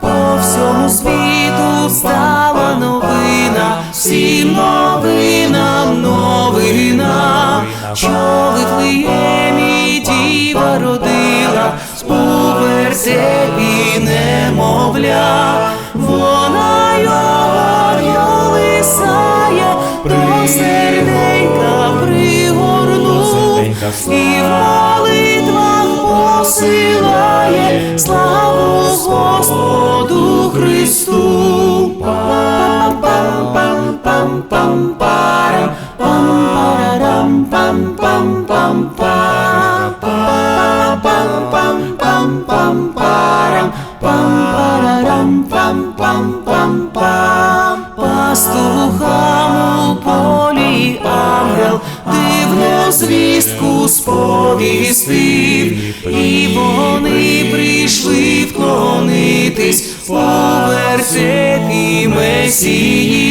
по всьому світу стала новина, всім новинам новина, і в молитвах посилає славу Господу Христу. Пам-пам-пам-пам-парам, пам-парарам-пам-пам-пам-пам. Пам-пам-пам-пам-парам, пам-парарам-пам-пам-пам-пам. Пастухам у полі ангел звістку сповістив, і вони прийшли вклонитись вертепі Месії.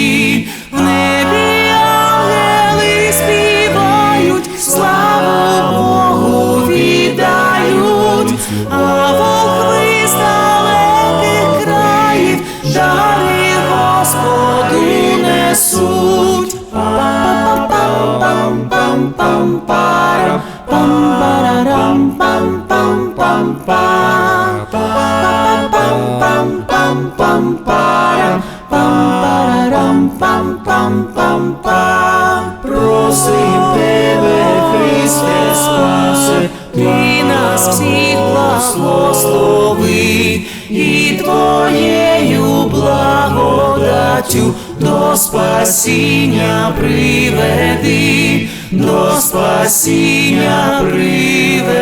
Просим тебе, Христе, спаси, ти нас всіх благослови, і твоєю благодаттю до спасіння приведи, до спасіння приведи.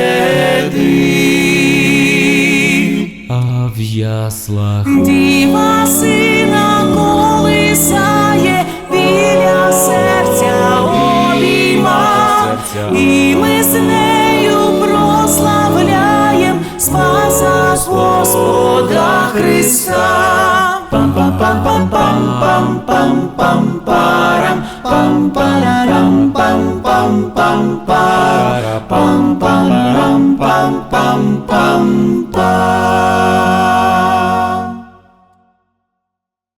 А в яслах Діва сина колисає, біля серця обійма, і ми з нею прославляєм Спаса Господа Христа. param pam pam pam pam pam pam pam pam pam pam pam pam